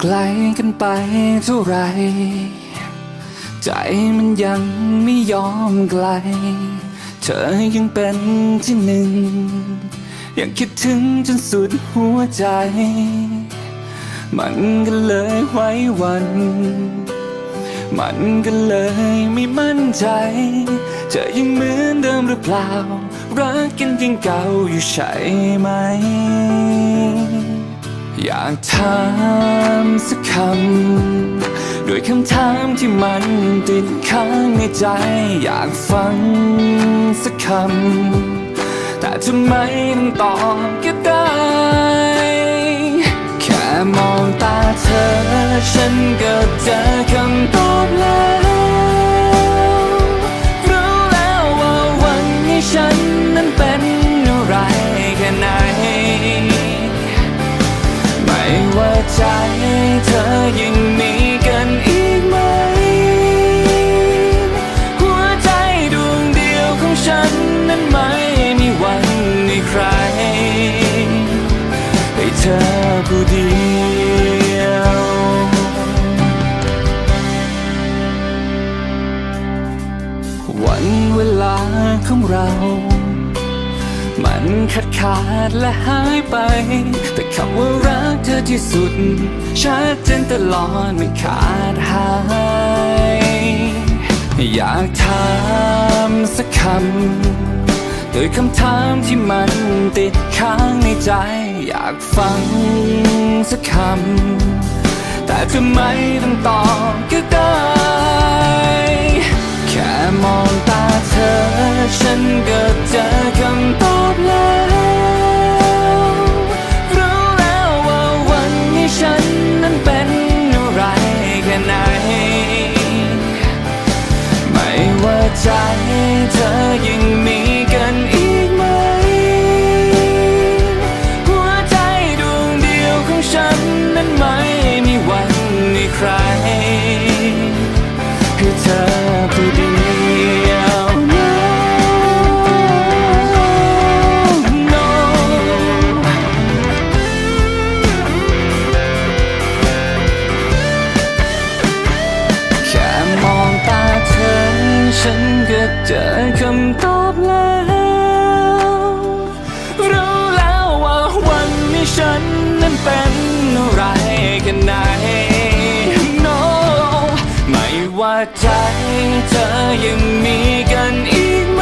ไกลกันไปเท่าไร ใจมันยังไม่ยอมไกล เธอยังเป็นที่หนึ่ง ยังคิดถึงจนสุดหัวใจ มันก็เลยไว้วัน มันก็เลยไม่มั่นใจ เธอยังเหมือนเดิมหรือเปล่า รักกันยังเก่าอยู่ใช่ไหม อยากถามสักคำด้วยคำถามที่มันติดค้างในใจ อยากฟังสักคำแต่ทำไมต้องตอบก็ได้ แค่มองตาเธอ ฉันก็เจอคำตอบแล้ว เรา มันขาดขาดและหายไป แต่คำว่ารักเธอที่สุด ชัดเจนตลอดไม่ขาดหาย อยากถามสักคำโดยคำถามที่มันติดค้างในใจ อยากฟังสักคำแต่ทำไมต้องตอบก็ได้ ว่ ฉันนั้นเป็นอะไรกันไหน No ไม่ว่าใจเธอยังมีกันอีก